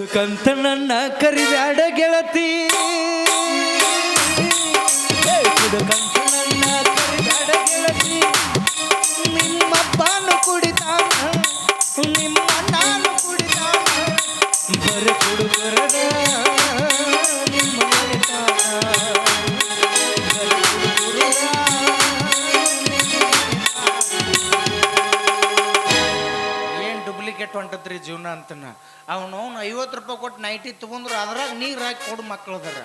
ಕುಡುಕಂತ ನನ್ನ ಕರಿಬ್ಯಾಡ ಗೆಳತಿ. ಅಂತನ. ಅವನು ಐವತ್ತು ರೂಪಾಯಿ ಕೊಟ್ಟು ನೈಟಿ ತಗೊಂಡ್ರು ಅದ್ರಾಗ ನೀರು ಹಾಕಿ ಕೊಡು ಮಕ್ಕಳದಾರ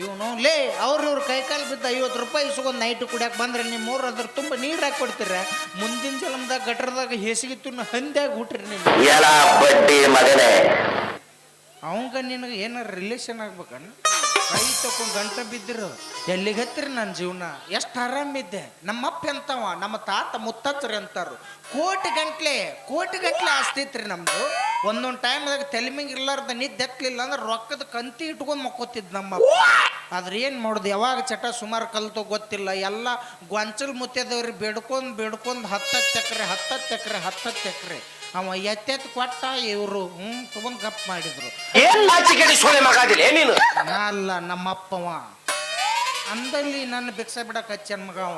ಇವನು ಲೇ ಅವ್ರ ಇವ್ರ ಕೈಕಾಲು ಬಿದ್ದ ಐವತ್ತು ರೂಪಾಯಿ ಇಸ್ಕೊಂಡು ನೈಟ್ ಕುಡಿಯಕ್ಕೆ ಬಂದ್ರೆ ನಿಮ್ಮ ಮೂರು ಅದ್ರ ತುಂಬ ನೀರು ಹಾಕಿ ಕೊಡ್ತೀರ? ಮುಂದಿನ ಜಲಮದಾಗ ಗಟ್ರದಾಗ ಹೇಸಿಗಿತ್ತು ಹಂದ್ಯಾಗ ಹುಟ್ರಿ ನಿಮ್ಗೆ ಅವಂಗ ನಿನಗೆ ಏನಾರ ರಿಲೇಷನ್ ಆಗ್ಬೇಕಣ್ಣ ಕೈ ತಕೊಂಡ್ ಗಂಟ ಬಿದ್ದರು. ಎಲ್ಲಿಗೆ ಹತ್ತಿರ ನನ್ನ ಜೀವನ? ಎಷ್ಟು ಆರಾಮಿದ್ದೆ ನಮ್ಮಪ್ಪ ಎಂತವ? ನಮ್ಮ ತಾತ ಮುತ್ತಚ್ಚರಿ ಅಂತಾರು. ಕೋಟಿ ಗಂಟ್ಲೆ ಕೋಟಿ ಗಂಟ್ಲೆ ಆಸ್ತಿ ಇತ್ರಿ ನಮ್ದು. ಒಂದೊಂದು ಟೈಮ್ದಾಗ ತೆಲಿಮಿಂಗ್ ಇರ್ಲಾರ್ದ ನಿದ್ದೆ ಎತ್ತಲಿಲ್ಲ ಅಂದ್ರೆ ರೊಕ್ಕದ ಕಂತಿ ಇಟ್ಕೊಂಡು ಮಕ್ಕೋತಿದ್ ನಮ್ಮ ಆದ್ರೆ ಏನು ಮಾಡೋದು? ಯಾವಾಗ ಚಟ ಸುಮಾರು ಕಲ್ತು ಗೊತ್ತಿಲ್ಲ. ಎಲ್ಲ ಗೊಂಚಲ್ ಮುತ್ತದವ್ರಿ ಬೇಡ್ಕೊಂಡ್ ಬೇಡ್ಕೊಂಡ್ ಹತ್ತತ್ತು ಎಕರೆ ಹತ್ತತ್ತು ಎಕರೆ ಹತ್ತತ್ತು ಎಕರೆ. ಅವ ಎತ್ತೆತ್ತು ಕೊಟ್ಟ ಇವರು ಹ್ಞೂ ತೊಗೊಂಡು ಗಪ್ ಮಾಡಿದ್ರು. ಏನ್ ನಾಚಿಕೆಡಿ ಸೋಳೆ ಮಗಾದಿಲ್ಲ ನೀನು? ಅಲ್ಲ, ನಮ್ಮಪ್ಪವ. ಅಂದಲ್ಲಿ ನನ್ನ ಭಿಕ್ಷೆ ಬಿಡಕ್ಕೆ ಹಚ್ಚನ್ ಮಗವ.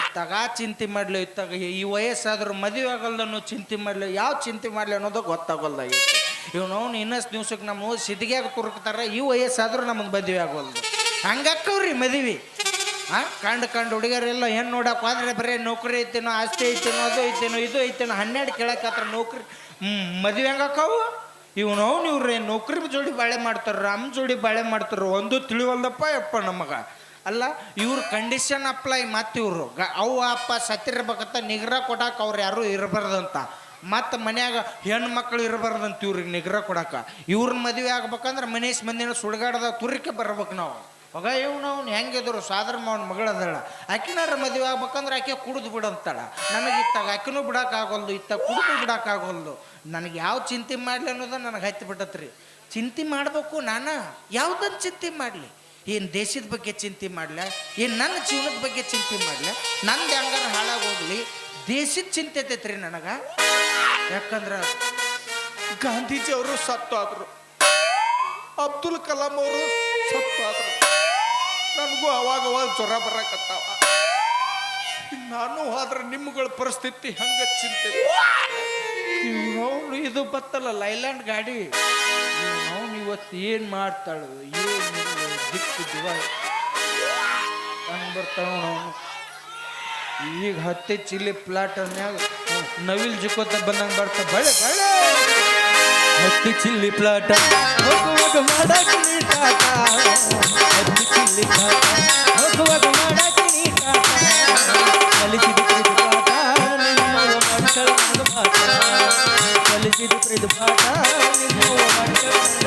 ಇತ್ತಾಗ ಚಿಂತೆ ಮಾಡ್ಲಿ, ಇತ್ತಾಗ ಈ ವಯಸ್ಸಾದ್ರೂ ಮದುವೆ ಆಗಲ್ದನ್ನು ಚಿಂತೆ ಮಾಡ್ಲಿ. ಯಾವ ಚಿಂತೆ ಮಾಡ್ಲಿ ಅನ್ನೋದು ಗೊತ್ತಾಗಲ್ದಾಗೈತಿ ಇವ್ನವ್ನು ಇನ್ನಷ್ಟು ದಿವ್ಸಕ್ಕೆ ನಮ್ಮ ಸಿದ್ಧಿಗ್ಯಾಗ ತುರುಕ್ತಾರೆ ಈ ವಯಸ್ಸಾದ್ರೂ ನಮಗೆ ಮದುವೆ ಆಗೋಲ್ದು ಹಂಗಕ್ಕವ್ರಿ ಮದುವೆ. ಹಾಂ ಕಂಡು ಕಂಡು ಹುಡುಗರೆಲ್ಲ ಏನು ನೋಡಕ್ಕೆ ಹೋದ್ರೆ ಬರೀ ನೌಕರಿ ಐತೇನೋ, ಆಸ್ತಿ ಐತೇನೋ, ಅದು ಐತೇನೋ, ಇದು ಐತೇನೋ, ಹನ್ನೆರಡು ಕೇಳಕ್ಕೆ ನೌಕರಿ ಮದುವೆ ಹಂಗಕ್ಕವು ಇವನು ಇವ್ರೆ ನೌಕರಿ ಜೋಡಿ ಬಾಳೆ ಮಾಡ್ತಾರ, ರಾಮ್ ಜೋಡಿ ಬಾಳೆ ಮಾಡ್ತಾರ, ಒಂದು ತಿಳಿವಲ್ದಪ್ಪ ಯಪ್ಪ ನಮಗ. ಅಲ್ಲ, ಇವ್ರ ಕಂಡೀಷನ್ ಅಪ್ಲೈ ಮತ್ತು ಇವರು. ಗ ಅವ ಅಪ್ಪ ಸತ್ತಿರ್ಬೇಕಂತ ನಿಗ್ರ ಕೊಡಕ್ಕೆ ಅವ್ರು ಯಾರು ಇರಬಾರ್ದಂತ. ಮತ್ತು ಮನ್ಯಾಗ ಹೆಣ್ಣು ಮಕ್ಕಳು ಇರಬಾರ್ದಂತ ಇವ್ರಿಗೆ ನಿಗ್ರ ಕೊಡಕ್ಕೆ ಇವ್ರ ಮದುವೆ ಆಗ್ಬೇಕಂದ್ರೆ ಮನೇಶ್ ಮಂದಿನ ಸುಡ್ಗಾಡದ ತುರಿಕೆ ಬರ್ಬೇಕು ನಾವು. ಮಗ ಇವ್ನು ಅವ್ನು ಹೆಂಗಿದ್ರು ಸಾದ್ರ ಮಾವನ ಮಗಳದಳ ಆಕಿನಾರ ಮದುವೆ ಆಗ್ಬೇಕಂದ್ರೆ ಆಕೆ ಕುಡಿದು ಬಿಡಂತಾಳ. ನನಗೆ ಇತ್ತಾಗ ಆಕಿನೂ ಬಿಡೋಕ್ಕಾಗಲ್ದು ಇತ್ತಾಗ ಕುಡಿದು ಬಿಡೋಕ್ಕಾಗಲ್ದು. ನನಗೆ ಯಾವ ಚಿಂತೆ ಮಾಡಲಿ ಅನ್ನೋದು ನನಗೆ ಹತ್ತಿ ಬಿಟ್ಟತ್ರಿ. ಚಿಂತೆ ಮಾಡಬೇಕು ನಾನು? ಯಾವುದನ್ನು ಚಿಂತೆ ಮಾಡಲಿ? ಏನು ದೇಶದ ಬಗ್ಗೆ ಚಿಂತೆ ಮಾಡಲ? ಏನು ನನ್ನ ಜೀವನದ ಬಗ್ಗೆ ಚಿಂತೆ ಮಾಡಲ? ನಂದು ಹೆಂಗಾರ ಹಾಳಾಗೋಗ್ಲಿ? ದೇಶದ ಚಿಂತೆ ಐತೈತ್ರಿ ನನಗೆ. ಯಾಕಂದ್ರೆ ಗಾಂಧೀಜಿ ಅವರು ಸತ್ತು ಆದರು ಅಬ್ದುಲ್ ಕಲಾಂ ಅವರು ಸತ್ತಾದರು. ನನಗೂ ಅವಾಗ ಅವಾಗ ಜ್ವರ ಬರಕತ್ತಾವ. ನಾನು ಆದ್ರೆ ನಿಮ್ಮಗಳ ಪರಿಸ್ಥಿತಿ ಹಂಗ ಚಿಂತೆ. ಇವ್ನವ್ನು ಇದು ಬತ್ತಲ್ಲ ಲೈಲ್ಯಾಂಡ್ ಗಾಡಿ. ಅವ್ನು ಇವತ್ತು ಏನು ಮಾಡ್ತಾಳು, ಏನು ದಿಕ್ಕು ದಿವ ಅವನು. ಈಗ ಹತ್ತೆ ಚಿಲ್ಲಿ ಪ್ಲಾಟ್ ಮ್ಯಾಗ ನವಿಲ್ ಜಿಕ್ಕೋತ ಬಂದಂಗೆ ಬರ್ತಾ, ಬಳೆ ಬಳೆ. ಹತ್ತಿ ಚಿಲ್ಲಿ ಪ್ಲಾಟ ಹೋಗುವಾಗ ಮಾಡಕ್ಕೆ ನೀಟಾಟ ಹತ್ತಿ ಚಿಲ್ಲಿ ಪ್ಲಾಟ ಹೋಗುವಾಗ ಮಾಡಕ್ಕೆ ನೀಟಾಟ ಕಲಿಸಿದ ಪ್ರೀತಿ ಪಾಠ ನಿಮ್ಮವ ಮಕ್ಕಳ ಮಗ ಪಾಠ ಕಲಿಸಿದ ಪ್ರೀತಿ ಪಾಠ ನಿಮ್ಮವ ಮಕ್ಕಳ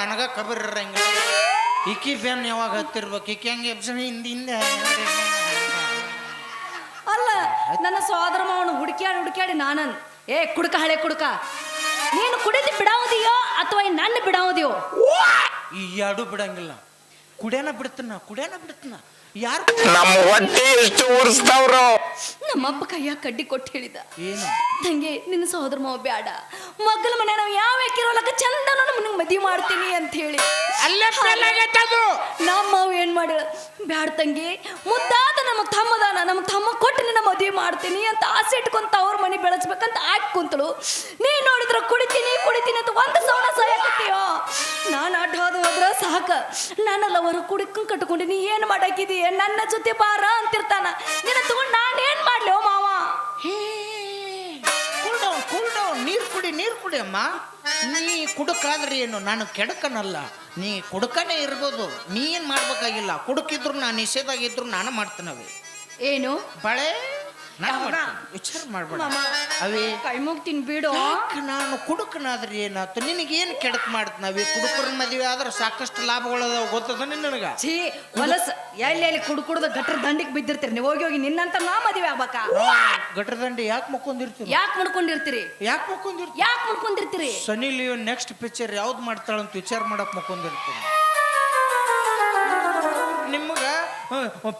ನನಗ ಕಬರ್ ಇರಂಗಿಲ್ಲ ಇಕ್ಕಿ ಬ್ಯಾನ್ ಯಾವಾಗ ಹತ್ತಿರ್ಬೇಕು? ಇಕ್ಕಿ ಹಂಗೆ ಎಬ್ಸಮಿ ಹಿಂದೆ ಹಿಂದೆ. ಅಲ್ಲ ನನ್ನ ಸೋದರ ಮಾವನು ಹುಡುಕ್ಯಾಡಿ ಹುಡುಕ್ಯಾಡಿ ನಾನನ್. ಏ ಕುಡ್ಕ ಹಳೆ ಕುಡ್ಕ. ನೀನು ಕುಡಿದು ಬಿಡಾವುದಿಯೋ ಅಥವಾ ಈ ನನ್ನ ಬಿಡಾವುದಿಯೋ? ಈ ಎರಡು ಬಿಡಂಗಿಲ್ಲ. ಕುಡೇನ ಬಿಡ್ತೀನ ಕುಡೇನ ಬಿಡ್ತೀನ. ಯಾರು? ನಮ್ಮ ಹೊಟ್ಟೆ ಎಷ್ಟು ಉರ್ಸ್ತಾವ್ರು. ನಮ್ಮಪ್ಪ ಕೈಯಾಗ ಕಡ್ಡಿ ಕೊಟ್ಟು ಹೇಳಿದ. ಏನು? ತಂಗೆ ನಿನ್ನ ಸಹೋದರ ಮಾವ ಬ್ಯಾಡ. ಮಗ್ಗಲ ಮನೆ ನಾವು ಯಾವ ಯಾಕಿರೋಲಕ್ಕ ಚಂದ ನಿಮ್ಗೆ ಮದುವೆ ಮಾಡ್ತೀನಿ ಅಂತ ಹೇಳಿ. ಅಲ್ಲೇ ನಮ್ಮ ಮಾವ ಏನ್ ಮಾಡ ಬ್ಯಾಡ ತಂಗಿ ಮುದ್ದಾದ ನಮ್ಮ ತಮ್ಮದಾನ ನಮ್ಮ ತಮ್ಮ ಕೊಟ್ಟು ನಿನ್ನ ಮದುವೆ ಮಾಡ್ತೀನಿ ಅಂತ ಆಸೆ ಇಟ್ಕೊಂತ ಅವ್ರ ಮನೆ ಬೆಳೆಸ್ಬೇಕಂತ ಆಕ್ ಕುಂತಳು. ನೀ ನೋಡಿದ್ರ ಕುಡಿತೀನಿ ಕುಡಿತೀನಿ ಅಂತ ಒಂದು ಸೌಣ ಆಟ ನಾನು ಸಾಕ. ನನ್ನ ಲವರು ಕುಡಿಕಂಗ್ ಕಟ್ಕೊಂಡು ನೀ ಏನು ನನ್ನ ಜೊತೆ ಬಾರ ಅಂತಿರ್ತಾನ ನಿನ್ನ ತಗೊಂಡು ನಾನು ಏನು ಮಾಡ್ಲಿ ಓ ಮಾವ ಡೌನ್ ನೀರು ಕುಡಿ ನೀರು ಕುಡಿ ಅಮ್ಮ ನೀ ಕುಡುಕಾದ್ರೆ ಏನು ನಾನು ಕೆಡಕನಲ್ಲ ನೀ ಕುಡುಕನೇ ಇರ್ಬೋದು ನೀ ಏನು ಮಾಡ್ಬೇಕಾಗಿಲ್ಲ ಕುಡುಕಿದ್ರು ನಾನು ನಿಷೇಧಾಗಿದ್ರು ನಾನು ಮಾಡ್ತೇನೆ ಏನು ಬಳೆ. ವಿಚಾರ ಮಾಡ್ಬೇಡ. ಅವೇ. ಕೈ ಮುಗ್ತೀನಿ ಬಿಡು. ಯಾಕೆ ನಾನು ಕುಡುಕನಾದ್ರೆ ಏನಾಯ್ತು? ನಿನಗೇನು ಕೆಡಕ್ ಮಾಡ್ತೀನವಿ ಕುಡುಕರ ಮದುವೆ ಆದ್ರೆ ಸಾಕಷ್ಟು ಲಾಭಗಳದಾವ ಗೊತ್ತದ ನಿನಗ? ಛೀ ಹೊಲಸ ಎಲ್ಲಿ ಎಲ್ಲಿ ಕುಡು ಕುಡ್ದು ಗಟ್ರ ದಂಡಿಗೆ ಬಿದ್ದಿರ್ತೀರಿ. ನೀವು ಹೋಗಿ ಹೋಗಿ ನಿನ್ನಂತ ನಾ ಮದುವೆ ಆಗ್ಬೇಕಾ? ಗಟ್ರದಂಡಿ ಯಾಕೆ ಮುಕ್ಕೊಂಡಿರ್ತೀರಿ? ಯಾಕೆ ಮುಡ್ಕೊಂಡಿರ್ತೀರಿ? ಯಾಕೆ ಮುಕ್ಕೊಂಡಿರ್ತೀರಿ? ಯಾಕೆ ಮುಡ್ಕೊಂಡಿರ್ತೀರಿ? ಸನಿ ಲಿಯೋನ್ ನೆಕ್ಸ್ಟ್ ಪಿಕ್ಚರ್ ಯಾವ್ದು ಮಾಡ್ತಾಳಂತ ವಿಚಾರ ಮಾಡಕ್ ಮುಕ್ಕೊಂಡಿರ್ತೀನಿ ನಿಮ್ಗ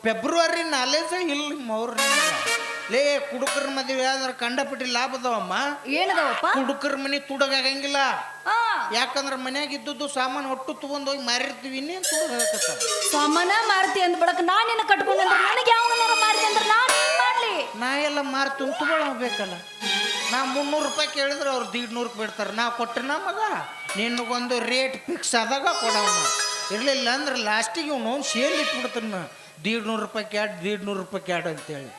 ಫೆಬ್ರವರಿ ನಾಲೆಜ್ ಇಲ್ಲ ನಿಮ್ಮ ಅವ್ರು ನಿಮ್ಗ. ಲೇ ಕುಡುಕರ ಮದುವೆ ಆದ್ರೆ ಕಂಡಪಟ್ಟಿ ಲಾಭ ಅದಾವಮ್ಮ. ಏನದವಪ್ಪ? ಕುಡುಕರ ಮನೆ ತುಡಗಾಗಂಗಿಲ್ಲ. ಯಾಕಂದ್ರೆ ಮನ್ಯಾಗ ಇದ್ದದ್ದು ಸಾಮಾನು ಒಟ್ಟು ತಗೊಂಡ್ ಹೋಗಿ ಮಾರಿರ್ತೀವಿ ಇನ್ನೇನು ತುಡುಗಾಕತ್ತ ಸಾಮಾನ ಮಾರ್ತಿ ಅಂದ್ ಬಡಕ್ ನಾನು ನಿನ್ನ ಕಟ್ಕೊಂಡೆ ನನಗೆ ಯಾವ ಮಾರ್ತಿ ಅಂದ್ರೆ ನಾನು ಏನ್ ಮಾಡ್ಲಿ? ನಾ ಎಲ್ಲ ಮಾರ್ತಿ ತುಗೊಳ ಬೇಕಲ್ಲ ನಾ ಮುನ್ನೂರು ರೂಪಾಯಿ ಕೇಳಿದ್ರೆ ಅವ್ರು ದೀಡ್ ನೂರಕ್ಕೆ ಬಿಡ್ತಾರೆ. ನಾ ಕೊಟ್ಟನ ಮಗ. ನಿನಗೊಂದು ರೇಟ್ ಫಿಕ್ಸ್ ಆದಾಗ ಕೊಡವನ ಇರಲಿಲ್ಲ ಅಂದ್ರೆ ಲಾಸ್ಟಿಗೆ ಇವನು ಸೇಲ್ ಇಟ್ಬಿಡ್ತಾನ ದೀಡ್ ನೂರು ರೂಪಾಯಿ ಕ್ಯಾಡ್ ದೀಡ್ ನೂರು ರೂಪಾಯಿ ಕ್ಯಾಡ್ ಅಂತೇಳಿ.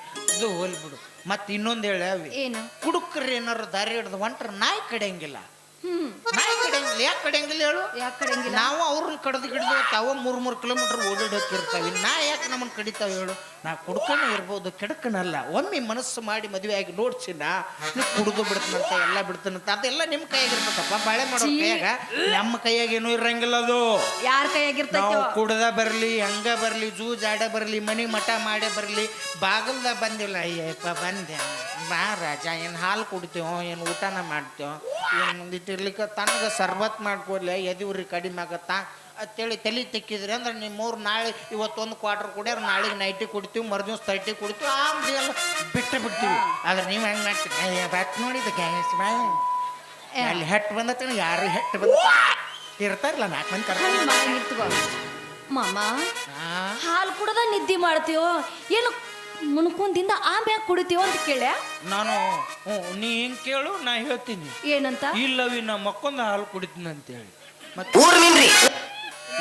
ಅದು ಹೋಲ್ಬಿಡು ಮತ್ತೆ ಇನ್ನೊಂದು ಹೇಳ ಏನು? ಕುಡುಕ್ರೆ ಏನಾರು ದಾರಿ ಹಿಡ್ದು ಹೊಂಟ್ರ ನಾಯಿ ಕಡೆಯಂಗಿಲ್ಲ. ಹ್ಮ್. ನಾಯಿ ಕಡಿಯಂಗಿಲ್ಲ ಯಾಕೆ ಕಡಿಯಂಗಿಲ್ಲ ಹೇಳು? ಯಾಕೆ ನಾವು ಅವ್ರನ್ನ ಕಡ್ದು ಗಿಡ್ದು ತಾವ ಮೂರು ಮೂರು ಕಿಲೋಮೀಟರ್ ಓಡಾಡೋಕ್ಕಿರ್ತಾವೆ ನಾ ಯಾಕೆ ನಮ್ಮನ್ನು ಕಡಿತಾವೆ ಹೇಳು? ನಾ ಕುಡ್ಕೊಂಡು ಇರ್ಬೋದು ಕೆಡಕನಲ್ಲ ಒಮ್ಮೆ ಮನಸ್ಸು ಮಾಡಿ ಮದುವೆ ಆಗಿ ನೋಡ್ಸಿ ನಾ. ನೀ ಕುಡಿದು ಬಿಡ್ತಾನಂತ ಎಲ್ಲ ಬಿಡ್ತಾನಂತ. ಅದೆಲ್ಲ ನಿಮ್ಮ ಕೈಯಾಗಿರ್ಬೇಕಪ್ಪ. ಬಾಳೆ ಮಾಡೋ ಬೇಗ ಕೈಯಾಗ ನಮ್ಮ ಕೈಯಾಗ ಏನೂ ಇರಂಗಿಲ್ಲ ಅದು. ಯಾರ ಕೈಯಾಗಿರ್ತೈತೋ. ನಾವು ಕುಡ್ದ ಬರಲಿ ಹಂಗ ಬರಲಿ ಜೂಜಾಡ ಬರಲಿ ಮನಿ ಮಠ ಮಾಡೇ ಬರಲಿ. ಬಾಗಲ್ದ ಬಂದಿಲ್ಲ. ಅಯ್ಯಪ್ಪ ಬಂದೆ. ಬಾ ರಾಜ ಏನು ಹಾಲು ಕುಡಿತೇವೋ ಏನು ಊಟನ ಮಾಡ್ತೇವೋ ಏನು ಇಟ್ಟಿರ್ಲಿಕ್ಕೆ ತನಗೆ ಸರ್ಬತ್ ಮಾಡ್ಕೊಡ್ಲಿ ಎದಿವ್ರಿ ಕಡಿಮೆ ಆಗತ್ತಾ? ಅಂತೇಳಿ ತಲೆ ತಿಕ್ಕಿದ್ರಿ ಅಂದ್ರೆ ನಿಮ್ಮವ್ರು ನಾಳೆ ಇವತ್ತೊಂದು ಕ್ವಾರ್ಟರ್ ಕುಡಿಯೋರು ನಾಳೆಗೆ ನೈಟಿ ಕುಡಿತೀವಿ ಮರ್ದಿವ್ಸ ತರ್ಟಿ ಕುಡಿತೀವಿ ಆಮೇಲೆ ಎಲ್ಲ. ಬಿಟ್ಟು ಬಿಡ್ತೀವಿ. ಆದ್ರೆ ನೀವು ಹೆಂಗೆ ಮಾಡ್ತೀವಿ ಬಟ್ ನೋಡಿದ ಗ್ಯಾಸ್ ಬಾ. ಅಲ್ಲಿ ಹೆಟ್ಟು ಬಂದತ್ತ ಯಾರು ಹೆಟ್ಟು ಬಂದ ಇರ್ತಾರಲ್ಲ ನಾಲ್ಕು ಮಂದಿ ಕರ್ಕೊಂಡು ಮಾಮ ಹಾಲು ಕುಡದ ನಿದ್ದೆ ಮಾಡ್ತೀವೋ ಏನು ಮುನ್ಕುಂದಿಂದ ಆಮ್ಯಾಗ ಕುಡಿತೀವ ಅಂತ ಕೇಳ್ಯಾ? ನಾನು ಹ್ಞೂ ನೀ ಹಿಂಗೆ ಕೇಳು ನಾ ಹೇಳ್ತೀನಿ. ಏನಂತ? ಇಲ್ಲವಿ ನಾ ಮಕ್ಕೊಂದ ಹಾಲು ಕುಡಿತೀನಿ ಅಂತೇಳಿ ಮತ್ತೆ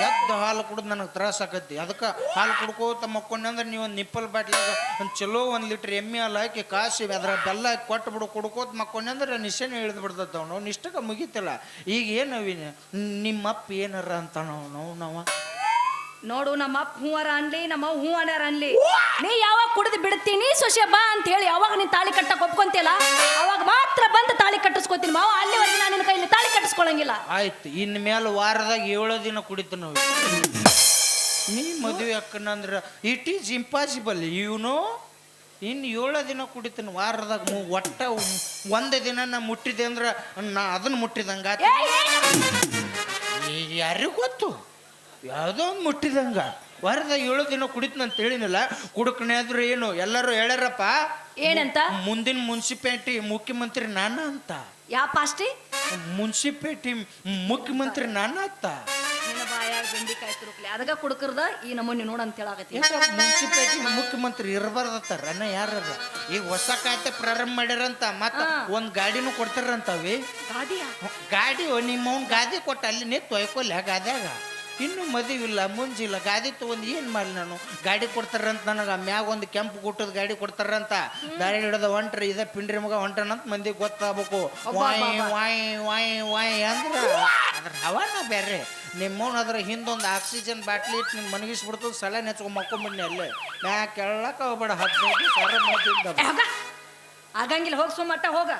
ಎದ್ದು ಹಾಲು ಕುಡಿದು ನನಗೆ ತ್ರಾಸ ಆಕತಿ ಅದಕ್ಕೆ ಹಾಲು ಕುಡ್ಕೋತ ಮಕ್ಕೊಂಡೆ ಅಂದ್ರೆ ನೀವು ಒಂದು ನಿಪ್ಪಲ್ ಬಾಟ್ಲಾಗ ಒಂದು ಚಲೋ ಒಂದು ಲೀಟ್ರ್ ಎಮ್ಮೆ ಹಾಲು ಹಾಕಿ ಕಾಸಿ ಅದ್ರ ಬೆಲ್ಲ ಹಾಕಿ ಕೊಟ್ಟು ಬಿಡು ಕುಡ್ಕೋತ ಮಕ್ಕೊಂಡೆ ಅಂದ್ರೆ ನಿಶೆನೆ ಇಳಿದು ಬಿಡ್ತದ ಅವ್ನು. ಇಷ್ಟಕ್ಕೆ ಮುಗೀತಿಲ್ಲ. ಈಗ ಏನವಿ ನಿಮ್ಮಪ್ಪ ಏನಾರ ಅಂತ ನಾವು ನಾವು ನಾವು. ನೋಡು ನಮ್ಮ ಅಪ್ಪ ಹೂವಾರ ಅನ್ಲಿ ನಮ್ಮ ಅವ್ವ ಹೂ ಅನ್ಯಾರ ಅನ್ಲಿ ನೀ ಯಾವಾಗ ಕುಡಿದು ಬಿಡ್ತೀನಿ ಸೊಸೆ ಬಾ ಅಂತ ಹೇಳಿ ಯಾವಾಗ ನೀನ್ ತಾಳಿ ಕಟ್ಟಕ್ ಒಪ್ಕೊಂತಿಲ್ಲ ಅವಾಗ ಮಾತ್ರ ಬಂದು ತಾಳಿ ಕಟ್ಟಿಸ್ಕೊತೀನಿ ಮಾವ ಅಲ್ಲಿವರೆಗೆ ನಾನು ನಿನ್ನ ಕೈಲಿ ತಾಳಿ ಕಟ್ಟಿಸ್ಕೊಳಂಗಿಲ್ಲ ಆಯ್ತು ಇನ್ಮೇಲೆ ಮೇಲೆ ವಾರದಾಗ ಏಳು ದಿನ ಕುಡಿತು ನಾವು ನೀ ಮದುವೆ ಅಕ್ಕನಂದ್ರ ಇಟ್ ಈಸ್ ಇಂಪಾಸಿಬಲ್ ಇವನು ಇನ್ನು ಏಳು ದಿನ ಕುಡಿತೀನಿ ವಾರದಾಗ ಮು ಒಟ್ಟ ಒಂದು ದಿನ ನಾ ಮುಟ್ಟಿದೆ ಅಂದ್ರೆ ನಾ ಅದನ್ನ ಮುಟ್ಟಿದಂಗ? ಯಾರಿಗೂ ಗೊತ್ತು ಯಾವುದೋ ಒಂದು ಮುಟ್ಟಿದಂಗ. ವಾರದ ಏಳು ದಿನ ಕುಡಿತನಂತ ಹೇಳಿನಲ್ಲ ಕುಡುಕಣೆ ಆದ್ರೆ ಏನು ಎಲ್ಲರೂ ಹೇಳ್ಯಾರಪ್ಪ ಏನಂತ? ಮುಂದಿನ ಮುನ್ಸಿಪಾಲಿಟಿ ಮುಖ್ಯಮಂತ್ರಿ ನಾನ ಅಂತ. ಯಾ ಪಾಸ್ಟಿ? ಮುನ್ಸಿಪಾಲಿಟಿ ಮುಖ್ಯಮಂತ್ರಿ ನಾನ ಅಂತ. ಅದಕ್ಕ ಕುಡುಕರ್ದ ಈ ನಮೂನಿ ನೋಡು ಅಂತ ಹೇಳಾಕತ್ತಿ. ಮುನ್ಸಿಪಾಲಿಟಿ ಮುಖ್ಯಮಂತ್ರಿ ಇರಬಾರ್ದತ್ತಾರ ಅನ್ನ ಯಾರದ ಈಗ ಹೊಸ ಖಾತೆ ಪ್ರಾರಂಭ ಮಾಡ್ಯಾರಂತ ಮತ್ತ. ಒಂದ್ ಗಾಡಿನೂ ಕೊಡ್ತಾರಂತವಿ ಗಾಡಿ ಗಾಡಿ ನಿಮ್ಮವ್ನ ಗಾದಿ ಕೊಟ್ಟ ಅಲ್ಲಿ ನೀ ಒಯ್ಕೊಲ್ಲ ಗಾದ್ಯಾಗ. ಇನ್ನು ಮದುವಿಲ್ಲ ಮುಂಜಿಲ್ಲ ಗಾದಿ ತಗೊಂಡು ಏನು ಮಾಡಲಿ ನಾನು? ಗಾಡಿ ಕೊಡ್ತಾರಂತ ನನಗೆ ಮ್ಯಾಗ ಒಂದು ಕೆಂಪು ಗುಟ್ಟದ ಗಾಡಿ ಕೊಡ್ತಾರಂತ. ದಾರಿ ಹಿಡಿದ ಹೊಂಟ್ರಿ ಇದ ಪಿಂಡ್ರಿ ಮಗ ಹೊಂಟನಂತ ಮಂದಿಗೆ ಗೊತ್ತಾಗಬೇಕು. ವಾಯ್ ವಾಯ್ ವಾಯ್ ವಾಯ್ ಅಂದ್ರೆ ಅದ್ರ ಹವಾನ ಬೇರೆ ನಿಮ್ಮವ್ನ ಅದ್ರ ಹಿಂದೊಂದು ಆಕ್ಸಿಜನ್ ಬಾಟ್ಲಿ ಇಟ್ಟು ನಿನ್ನ ಮನಗಿಸ್ಬಿಡ್ತು ಸಲ ನೆಚ್ಕೊಂಡ್ ಮಕ್ಕೊಂಬಿಡ್ನಿ ಅಲ್ಲೇ. ನಾ ಕೆಳಕ್ಕೆ ಹೋಗ್ಬೇಡ ಹದಿನೈದು ಸಾವಿರ ಹೋಗ. ಆಗಂಗಿಲ್ಲ ಹೋಗಿ ಸುಮ್ಮಟ್ಟ ಹೋಗ.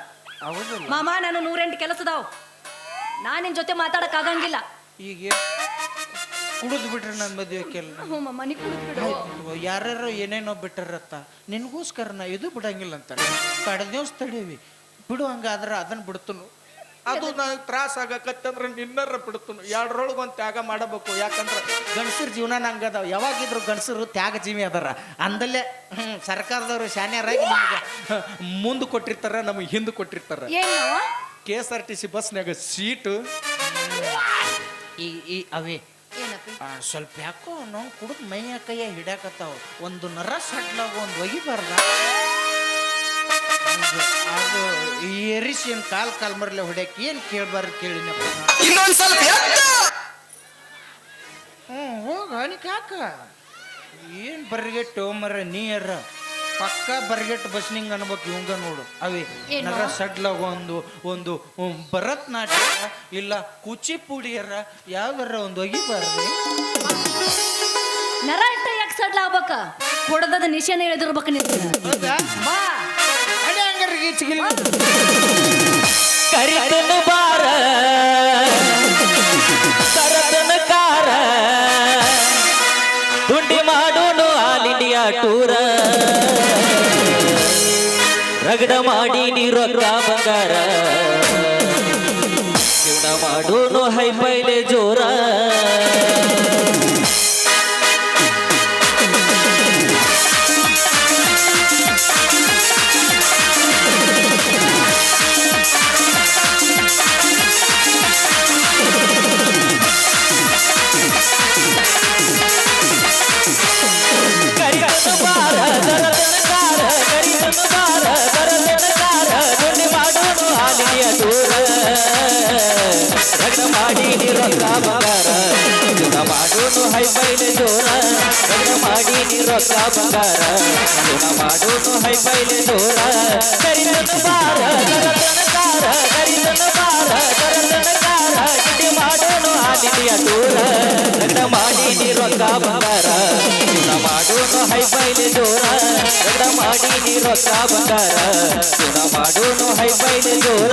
ಹೌದು ಮಾಮ ನಾನು ನೂರೆಂಟು ಕೆಲಸದಾವ್. ನಾನು ನಿನ್ನ ಜೊತೆ ಮಾತಾಡಕ್ ಆಗಂಗಿಲ್ಲ. ಈಗ ಕುಡಿದು ಬಿಟ್ರಿ ನನ್ನ ಹ್ಞೂ ನೀ ಕುಡಿದ್ ಬಿಡು ಯಾರ್ಯಾರೋ ಏನೇನೋ ಬಿಟ್ಟರತ್ತ ನಿನ್ಗೋಸ್ಕರ ನಾ ಇದು ಬಿಡಂಗಿಲ್ಲ ಅಂತ. ಕಡ ದಿವ್ಸ ತಡೀವಿ. ಬಿಡು ಹಂಗಾದ್ರೆ ಅದನ್ನ ಬಿಡ್ತನು. ಅದು ನನಗೆ ತ್ರಾಸ ಆಗಕತ್ತಂದ್ರೆ ನಿನ್ನರ ಬಿಡ್ತನು. ಎರಡರೊಳಗೆ ಒಂದು ತ್ಯಾಗ ಮಾಡಬೇಕು. ಯಾಕಂದ್ರೆ ಗಂಡಸರ ಜೀವನ ನಂಗದಾವ ಯಾವಾಗಿದ್ರು ಗಂಡಸರು ತ್ಯಾಗ ಜೀವಿ ಅದಾರ. ಅಂದಲ್ಲೇ ಹ್ಞೂ ಸರ್ಕಾರದವರು ಶಾನ್ಯರಾಗಿ ನಮ್ಗೆ ಮುಂದೆ ಕೊಟ್ಟಿರ್ತಾರ ನಮಗೆ ಹಿಂದೆ ಕೊಟ್ಟಿರ್ತಾರ. ಏನ್? K S R T C ಬಸ್ನಾಗ seat. ಈ ಈ ಅವೇ ಸ್ವಲ್ಪ ಯಾಕೋ ನಾವು ಕುಡಿದು ಮೈಯ ಕೈಯ ಹಿಡ್ಯಾಕತ್ತಾವ. ಒಂದು ನರ ಸಡ್ಲಾಗ ಒಂದು ಒಗಿಬಾರ್ದ ಅದು- ಎರಿಸಿ ಏನು ಕಾಲ್ ಕಾಲ್ ಮರಲೆ ಹೊಡ್ಯಾಕ ಏನು ಕೇಳಬಾರ್ದು ಕೇಳಿನಪ್ಪ ಇನ್ನೊಂದು ಸ್ವಲ್ಪ ಹ್ಞೂ ಹೋಗನಿಕ ಯಾಕ? ಏನ್ ಬರ್ಗೆಟ್ಟು ಮರ ನೀರ ಪಕ್ಕ ಬರ್ಗೆಟ್ ಬಸ್ನಿಂಗ್ ಅನ್ಬೇಕು ಇವಂಗ ನೋಡು. ಅವಿ ನಗರ ಸಡ್ಲ ಸಡ್ಲಾಗ ಒಂದು ಒಂದು ಭರತನಾಟ್ಯ ಇಲ್ಲ ಕುಚಿಪುಡಿಯರ ಯಾವ್ದಾರ ಒಂದು ಹೋಗಿ ನರ ಇಟ್ಟ ಯಾಕೆ ಸಡ್ಲ ಆಗ್ಬೇಕ? ಕೊಡದ ನಿಶಾನೆ ಎಳೆದಿರ್ಬೇಕು ನಿಂತ ಹೌದಾ? ಬಾ. ಅಡೆ ಹಂಗಾರೆ ಗೀಚ್ಗಿಲಿ ಕರಿತನ ಬಾರ ಕರತನ ಕಾರ. ದುಂಡಿ ಮಾಡೋನು ಆಲ್ ಇಂಡಿಯಾ ಟೂರ. ರಗಡ ಮಾಡಿ ನೀರೊಕ್ಕ ಬಂಗಾರ. ಜೀವನ ಮಾಡೋನು ಹೈ ಪೈಲೆ ಜೋರ. ಮಾಡೋನು ಹೈಬೈಲೆ ಜೋರ ಲಗ್ನ ಮಾಡಿ ರೊಕ್ಕ ಬಂಗಾರ. ಲಗ್ನ ಮಾಡೋನು ಹೈಬೈಲೆ ಜೋರ ಕರಿದನು ಬಾರ ಕರತನಕಾರ ಬಾರ ಮಾಡೋನು ದೂರ ಮಾಡಿ ರೊಕ್ಕ ಬಂಗಾರ. ಲಗ್ನ ಮಾಡೋನು ಹೈಬೈಲೆ ಜೋರ ಲಗ್ನ ಮಾಡಿ ರೊಕ್ಕ ಬಂಗಾರ. ಮಾಡೋನು ಹೈಬೈಲೆ ಜೋರ.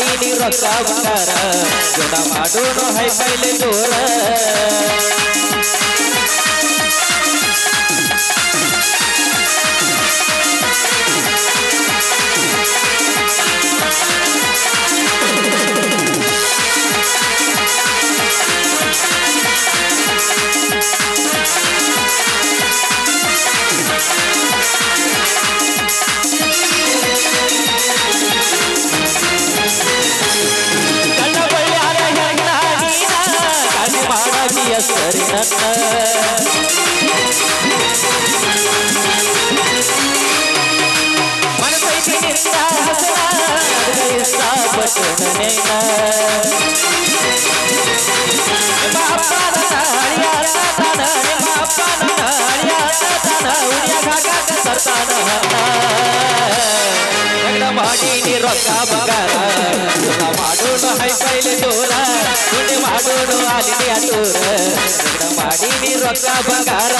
ಮಾಡೀನಿ ರೊಕ್ಕ ಉಂಟಾರ. ಜೋಡ ಮಾಡೋಣ ಹೈ ಪೈಲೆ ದೂರ. ತಾಯಿಯ ಸರಿನತ್ತ ಮನಸೈತಿ ನಿಂದ ಹಸರಾದ ಇಷ್ಟಪಟ್ಟು ನೆನ ನಿಮ್ಮ ಅಪ್ಪನ ಅಳಿಯ ತಾನ ನಿಮ್ಮ ಅಪ್ಪನ ಅಳಿಯ ತಾನ ಉಡಿಯಾಗ ಹಾಕಾಕ ತರ್ತಾನ ಹಣ್ಣ ಮಾಡಿ ನೀ ರೊಕ್ಕ ಬಂಗಾರ ಜೀವನ ಮಾಡೋನು ಹೈ ಪೈಲೆ ದೂರ ದುಡ್ಡು ಮಾಡೋನು ಅಲ್ಲಿಯ ದೂರ ಜೀವನ ಮಾಡಿ ನೀ ರೊಕ್ಕ ಬಂಗಾರ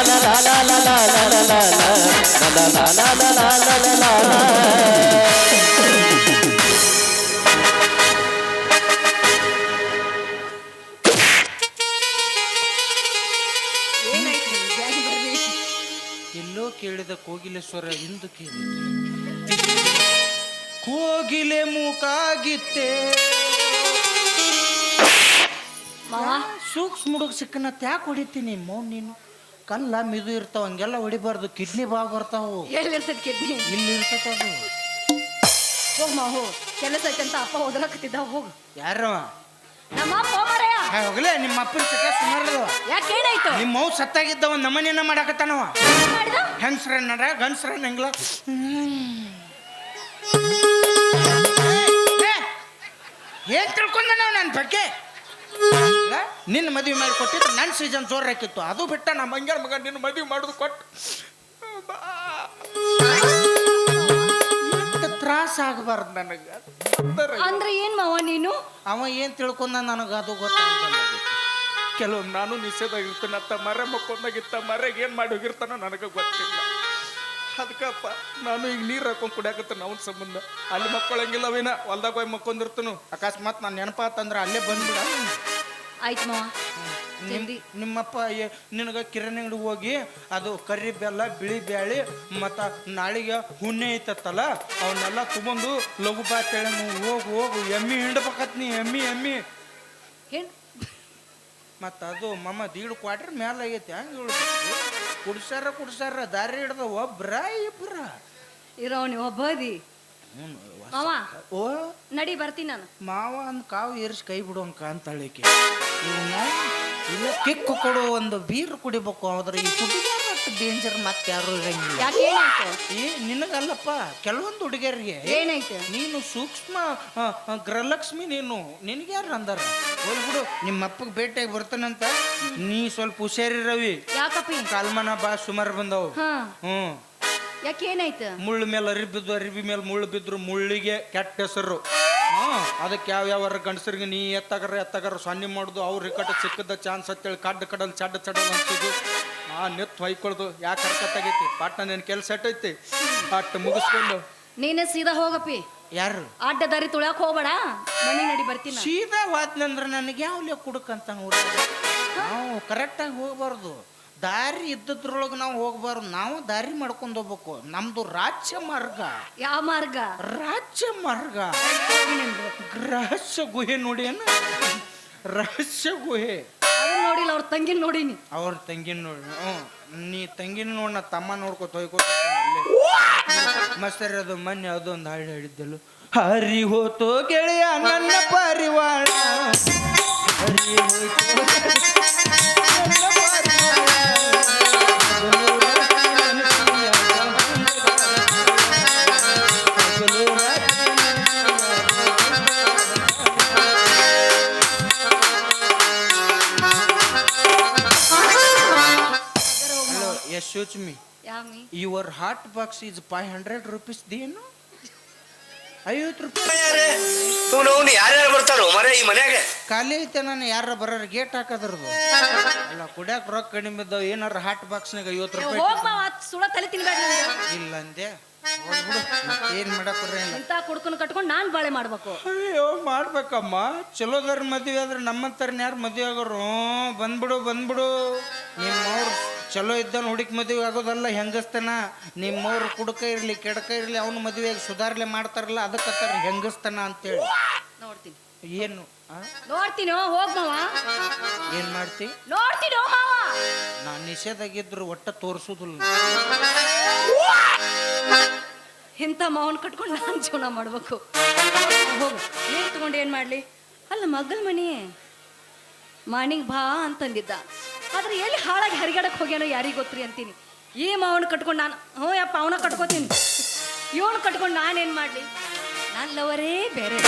ಲ ಲ ಲ ಲ ಲ ಲ ಲ ಲ ಲ ಲ ಕೇಳಿದ ಕೋಗಿಲೆ ಸ್ವರ ಎಂದು ಕೇಳಿತು ಕೋಗಿಲೆ ಮೂಕಾಗಿತ್ತೆ. ಸೂಕ್ಷ್ಮ ಹುಡುಗ ಸಿಕ್ಕನತ್ ಯಾಕೆ ಹೊಡಿತೀನಿ ಮೌ ನೀನು. ಕಲ್ಲ ಮಿದು ಇರ್ತಾವ ಹಂಗೆಲ್ಲ ಹೊಡಿಬಾರ್ದು ಕಿಡ್ನಿ ಬಾ ಬರ್ತಾವು. ಎಲ್ಲಿರ್ತದ ಕಿಡ್ನಿ? ಇಲ್ಲಿ ಇರ್ತದ ಅದು. ಹೋಗ್ ಮಾ ಹೋಗ್. ಕೆಲಸ ಐತೆ ಅಂತ ಅಪ್ಪ ಓದಲಕತ್ತಿದ್ದ ಹೋಗ. ಯಾರವ ನಮ್ಮ ಅಪ್ಪ ಹೋಗಲೇ ನಿಮ್ಮ ಅಪ್ಪನ ಸಕ ಸುಮಾರು ಯಾಕೆ ಏನಾಯ್ತು? ನಿಮ್ಮ ಮೌ ಸತ್ತಾಗಿದ್ದವ ನಮ್ಮನೇನ ಮಾಡಾಕತ್ತಾನವ. ಹೆಂಗ್ಸ್ರ ನಡ ಹೆಂಗ್ಲ? ಏನ್ ತಿಳ್ಕೊಂಡ ನಾವು ನನ್ನ ಬಗ್ಗೆ? ನಿನ್ನ ಮದುವೆ ಮಾಡಿ ಕೊಟ್ಟಿದ್ದು ನನ್ನ ಸೀಸನ್ ಜೋರ್ ಹಾಕಿತ್ತು. ಅದು ಬಿಟ್ಟ ನಮ್ಮ ಮಂಗ್ಯಾರ ಮಗ ನಿನ್ನ ಮದುವೆ ಮಾಡೋದು ಕೊಟ್ಟು. ತ್ರಾಸ ಆಗಬಾರ್ದು ನನಗೆ? ಅಂದ್ರೆ ಏನ್ ಮಾವ ನೀನು? ಅವ ಏನು ತಿಳ್ಕೊಂಡ ನನಗೆ ಅದು ಗೊತ್ತಾಗಲ್ಲ ಕೆಲವೊಮ್ಮೆ ನಾನು ನಿಷೇಧಾಗಿರ್ತಾನೆ ಅತ್ತ ಮರ ಮಕ್ಕೊಂಡಾಗಿತ್ತ ಮರೆಗೆ ಏನು ಮಾಡಿ ಹೋಗಿರ್ತಾನೋ ನನಗೆ ಗೊತ್ತಿಲ್ಲ. ಅದಕ್ಕಪ್ಪ ನಾನು ಈಗ ನೀರು ಹಾಕೊಂಡು ಕುಡಿಯಾಕತ್ತಾನ ಅವನ ಸಂಬಂಧ. ಅಲ್ಲಿ ಮಕ್ಕಳಂಗಿಲ್ಲ ವಿನ ಹೊಲ್ದಾಗ ಹೋಗಿ ಮಕ್ಕೊಂದಿರ್ತನು ಅಕಸ್ಮಾತ್ ನಾನು ನೆನಪಾತಂದ್ರೆ ಅಲ್ಲೇ ಬಂದ್ಬಿಡ. ಆಯ್ತು ಮಾವ. ನಿಮ್ ನಿಮ್ಮಪ್ಪ ಏ- ನಿನಗೆ ಕಿರಾಣಿ ಅಂಗಡಿ ಹೋಗಿ ಅದು ಕರಿ ಬೆಲ್ಲ ಬಿಳಿ ಬ್ಯಾಳಿ ಮತ್ತು ನಾಳಿಗೆ ಹುಣ್ಣೆ ಐತತ್ತಲ್ಲ ಅವನ್ನೆಲ್ಲ ತೊಗೊಂಡು ಲಘು ಬಾತ್ ಅಂತೇಳಿ ನೀವು ಹೋಗು ಹೋಗು ಎಮ್ಮಿ ಹಿಂಡ್ಬೇಕತ್ ನೀ ಎಮ್ಮಿ ಎಮ್ಮಿ. ಏನ್? ಮತ್ತು ಅದು ಮಮ್ಮ ದೀಡ್ ಕ್ವಾಟ್ರ್ ಮ್ಯಾಲ ಆಗೈತಿ ಹಂಗೆ ಹೇಳ್ಬೇಕು. ಕುಡ್ಸಾರ ಕುಡ್ಸಾರ ದಾರಿ ಹಿಡ್ದ ಒಬ್ರ ಇಬ್ರ. ಇರೋನಿ ಒಬ್ಬದಿ. ಮಾವ ಓ? ನಡಿ ಬರ್ತೀನಿ ನಾನು. ಮಾವ ಅಂದ್ ಕಾವು ಏರಿಸಿ ಕೈ ಬಿಡುವಂಕ ಅಂತಾಳಿಕೆ ಇವನ್ನ ಇಲ್ಲ ಕಿಕ್ಕು ಕೊಡು ಒಂದು ಬೀರ್ ಕುಡಿಬೇಕು ಆದ್ರೆ ಈ ಹುಡುಗಿಯರ ಡೇಂಜರ್ ಮತ್ತೆ ಯಾರು ಇರಂಗಿಲ್ಲ. ಯಾಕೆ ಏನಾಯ್ತು? ಈ ನಿನಗಲ್ಲಪ್ಪ ಕೆಲವೊಂದು ಹುಡುಗಿಯರಿಗೆ ಏನೈತೆ ನೀನು ಸೂಕ್ಷ್ಮ ಆ, ಆ, ಗೃಹಲಕ್ಷ್ಮಿ ನೀನು. ನಿನಗೆ ಯಾರು ಅಂದಾರ? ಹೋಲ್ ಬಿಡು ನಿಮ್ಮ ಅಪ್ಪಗೆ ಭೇಟಿಯಾಗಿ ಬರ್ತಾನಂತ? ನೀ ಸ್ವಲ್ಪ ಹುಷಾರಿ ರವಿ. ಯಾಕಪ್ಪಿ? ಕಾಲ್ಮನ ಬಾ ಸುಮಾರು ಬಂದವು. ಹಾ. ಹ್ಞೂ ಯಾಕೆ ಏನಾಯ್ತು? ಮುಳ್ಳು ಮೇಲೆ ಅರಿವಿ ಬಿದ್ದು ಅರಿವಿ ಮೇಲೆ ಮುಳ್ಳು ಬಿದ್ರು ಮುಳ್ಳಿಗೆ ಕೆಟ್ಟ ಹೆಸರು. ಹಾ ಅದಕ್ಕೆ ಯಾವ ಯಾವ ಗಂಡಸರಿಗೆ ನೀ ಎತ್ತಾಗರ ಎತ್ತಾಗರ ಸೊನ್ನೆ ಮಾಡುದು ಅವ್ರ ಕಟ್ಟ ಸಿಕ್ಕದ ಚಾನ್ಸ್ ಅಂತೇಳಿ ಕಡ್ಡ ಕಡಲ್ ಚಡ್ಡ ಚಡಲ್ ಅನ್ಸುದು ಆ ನೆತ್ತು ಹೊಯ್ಕೊಳ್ದು ಯಾಕೆ ಹರ್ಕತ್ತಾಗೈತಿ? ಪಾಟ್ನ ನಿನ್ ಕೆಲಸ ಐತಿ ಪಾಟ್ ಮುಗಿಸ್ಕೊಂಡು. ನೀನೇ ಸೀದಾ ಹೋಗಪ್ಪಿ. ಯಾರು? ಅಡ್ಡ ದಾರಿ ತುಳ್ಯಾಕ ಹೋಗ್ಬೇಡ. ಮನಿ ನಡಿ ಬರ್ತೀನಿ. ಸೀದಾ ವಾದ್ನಂದ್ರ ನನಗೆ ಯಾವ್ಲೇ ಕುಡುಕಂತ ನಾವು ಕರೆಕ್ಟಾಗಿ ಹೋಗ್ಬಾರ್ದು. ದಾರಿ ಇದ್ದದ್ರೊಳಗೆ ನಾವು ಹೋಗ್ಬಾರ್ದು. ನಾವು ದಾರಿ ಮಾಡ್ಕೊಂಡು ಹೋಗ್ಬೇಕು. ನಮ್ದು ರಾಜ್ಯ ಮಾರ್ಗ. ಯಾವ ಮಾರ್ಗ? ರಾಜ್ಯ ಮಾರ್ಗ. ರಹಸ್ಯ ಗುಹೆ ನೋಡಿ ರಹಸ್ಯ ಗುಹೆ. ನೋಡಿಲ್ಲ, ಅವ್ರ ತಂಗಿನ ನೋಡಿನಿ. ಅವ್ರ ತಂಗಿನ ನೋಡಿ ನೀ ತಂಗಿನ ನೋಡಿ ನಾ ತಮ್ಮ ನೋಡ್ಕೊ ತೊಯ್ಕೊ ಮಸ್ತರ್ ಅದು ಮೊನ್ನೆ ಅದೊಂದು ಹಾಡು ಹೇಳಿದ್ದಲು ಹರಿ ಹೋತೋ ಗೆಳೆಯ, ನನ್ನ ಪರಿವಾಳ ಹರಿ ಹೋಯ್ತು hello me your hot box is five hundred rupees ದೇನು ಐವತ್ತು ರೂಪಾಯಿ ಯಾರ್ಯಾರು ಬರ್ತಾರೋ? ಮರೆ ಈ ಮನ್ಯಾಗ. ಖಾಲಿ ಐತೆ ನಾನು. ಯಾರ ಬರೋರ್ ಗೇಟ್ ಹಾಕದ್ರದು. ಅಲ್ಲ ಕುಡ್ಯಾಕ ರೊಕ್ಕ ಕಡಿಮೆ ಇದ್ದಾವ. ಏನಾರ ಹಾಟ್ ಬಾಕ್ಸ್ನಾಗ ಐವತ್ತು ರೂಪಾಯಿ ಸುಳ ತಲೆ ತಿನ್ಬೇಡ ಇಲ್ಲ ಅಂದೆ ಏನ್ ಮಾಡಕ್ ಬರ್ರಿ ಇಲ್ಲ. ಇಂಥ ಕುಡ್ಕೊಂಡು ಕಟ್ಕೊಂಡು ನಾನ್ ಬಾಳೆ ಮಾಡ್ಬೇಕು. ಅಯ್ಯೋ ಮಾಡ್ಬೇಕಮ್ಮ. ಚಲೋದಾರ ಮದುವೆ ಆದ್ರೆ ನಮ್ಮಂತಾರನ್ನ ಯಾರು ಮದುವೆ ಆಗೋರು? ಹ್ಞೂ, ಬಂದ್ಬಿಡು ಬಂದ್ಬಿಡು. ನಿಮ್ಮವ್ರು ಚಲೋ ಇದ್ದಾನ ಹುಡುಕ್ ಮದುವೆ ಆಗೋದಲ್ಲ ಹೆಂಗಸ್ತನ? ನಿಮ್ಮವ್ರು ಕುಡಕ ಇರ್ಲಿ ಕೆಡಕ ಇರ್ಲಿ ಅವ್ನ ಮದುವೆಯಾಗಿ ಸುಧಾರಣೆ ಮಾಡ್ತಾರಲ್ಲ ಅದಕ್ಕತ್ತಾರ ಹೆಂಗಸ್ತನ ಅಂತೇಳಿ. ನೋಡ್ತೀನಿ. ಏನು? ಆ? ನೋಡ್ತೀನಿ ಹೋಗ್ ಮಾವ. ಏನ್ ಮಾಡ್ತಿ? ನೋಡ್ತೀನಿ ಮಾವ. ನಾ ನಿಷೇಧಾಗಿದ್ರು ಒಟ್ಟ ತೋರ್ಸುದಿಲ್ಲ. ಇಂಥ ಮಾವನ್ ಕಟ್ಕೊಂಡು ನಾನು ಜೀವನ ಮಾಡ್ಬೇಕು. ಹೋಗು ನೀರು ತಗೊಂಡು ಏನು ಮಾಡಲಿ? ಅಲ್ಲ ಮಗಲ್ ಮನಿ ಮಾಣಿಗ್ ಬಾ ಅಂತಂದಿದ್ದ. ಆದ್ರೆ ಎಲ್ಲಿ ಹಾಳಾಗಿ ಹರಿಗಡಕ್ಕೆ ಹೋಗ್ಯಾನೋ ಯಾರಿಗೆ ಗೊತ್ತ್ರಿ ಅಂತೀನಿ. ಈ ಮಾವನ ಕಟ್ಕೊಂಡು ನಾನು ಹ್ಞೂ, ಯಪ್ಪ, ಅವನ ಕಟ್ಕೋತೀನಿ. ಇವನು ಕಟ್ಕೊಂಡು ನಾನೇನು ಮಾಡಲಿ? ನನ್ನ ಲವರೇ ಬೇರೆ.